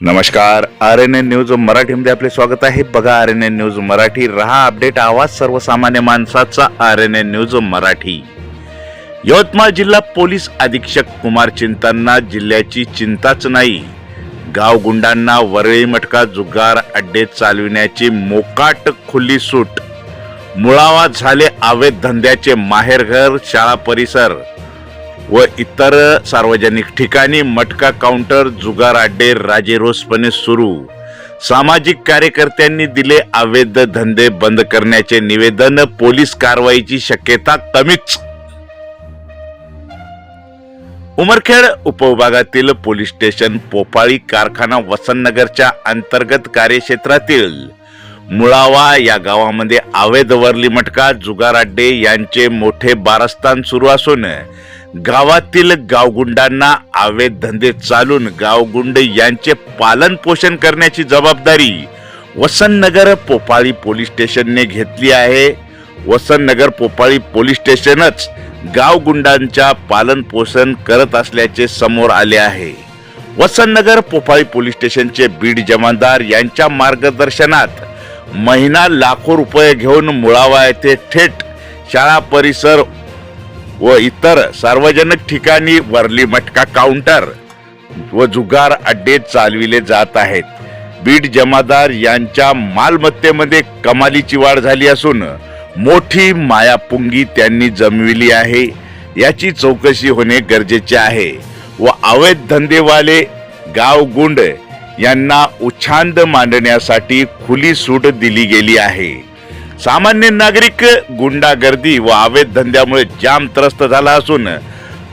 नमस्कार. R N N news मराठीमध्ये आपले स्वागत आहे. बघा R N N news Marathi. रहा अपडेट आवाज सर्वसामान्य माणसाचा R N N news Marathi. Yavatmal जिल्हा पोलीस अधीक्षक कुमार चिंतांना जिल्ह्याची चिंताच नाही. गाव गुंडांना वरळी मटका जुगार अड्डे चालविण्याची मोकाट खुली सूट. मुळावा झाले आवेद धंद्याचे माहेरघर शाळा परिसर. व इतर सार्वजनिक ठिकाणी मटका काउंटर जुगार अड्डे राजेरोसपणे सुरू. सामाजिक कार्यकर्त्यांनी दिले अवैध धंदे बंद करण्याचे निवेदन पोलीस कारवाईची शक्यता कमीच. उमरखेड उपविभागातील पोलीस स्टेशन पोपाळी कारखाना वसंतनगरच्या अंतर्गत कार्यक्षेत्रातील मुळावा या गावामध्ये अवैध वरली मटका जुगार अड्डे यांचे मोठे बारस्थान सुरू असून गावातील गावगुंडांना अवैध धंदे चालून गावगुंड यांचे पालन पोषण करण्याची जबाबदारी वसंतनगर पोपाळी पोलीस स्टेशनने घेतली आहे. वसंतनगर पोपाळी पोलीस स्टेशनच गावगुंडांच्या पालन पोषण करत असल्याचे समोर आले आहे. वसंतनगर पोपाळी पोलीस स्टेशनचे बीड जमानदार यांच्या मार्गदर्शनात महिना लाखो रुपये घेऊन मुळावा येथे थेट शाळा परिसर व इतर सार्वजनिक ठिकाणी वरली मटका काउंटर व जुगार अड्डे चालविले जात आहेत. बीड जमादार यांच्या मालमत्तेमध्ये कमालीची वाढ झाली असून मोठी मायापुंगी त्यांनी जमविली आहे. याची चौकशी होणे गरजेचे आहे. व अवैध धंदेवाले गावगुंड यांना उच्छांद मांडण्यासाठी खुली सूट दिली गेली आहे. सामान्य नागरिक गुंडागर्दी व अवैध धंद्यामुळे जाम त्रस्त झाला असून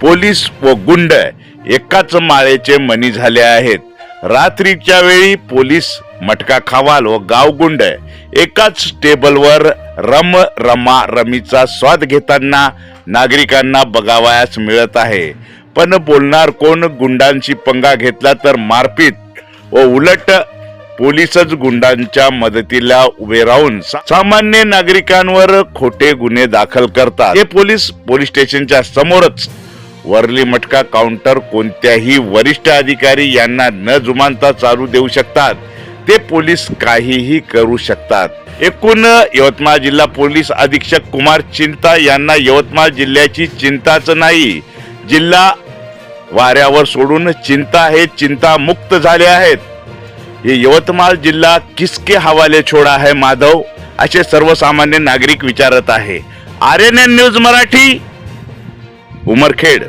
पोलीस व गुंड एकाच माळेचे मणी झाले आहेत. रात्रीच्या वेळी पोलीस मटका खावाल व गावगुंड एकाच टेबलवर रम रमा रमीचा स्वाद घेताना नागरिकांना बघावयास मिळत आहे. पण बोलणार कोण गुंडांशी पंगा घेतला तर मारपीट व उलट पोलीसच गुंडांच्या मदतीला उभे राहून सामान्य नागरिकांवर खोटे गुन्हे दाखल करतात. हे पोलीस पोलीस स्टेशनच्या समोरच वरली मटका काउंटर कोणत्याही वरिष्ठ अधिकारी यांना न जुमानता चालू देऊ शकतात. ते पोलीस काहीही करू शकतात. एकूण यवतमाळ जिल्हा पोलीस अधीक्षक कुमार चिंता यांना यवतमाळ जिल्ह्याची चिंताच नाही. जिल्हा वाऱ्यावर सोडून चिंता हे चिंता मुक्त झाले आहेत. हे यवतमाळ जिल्हा किसके हवाले छोडा है माधव असे सर्वसामान्य नागरिक विचारत आहे. R N N news Marathi Umarkhed.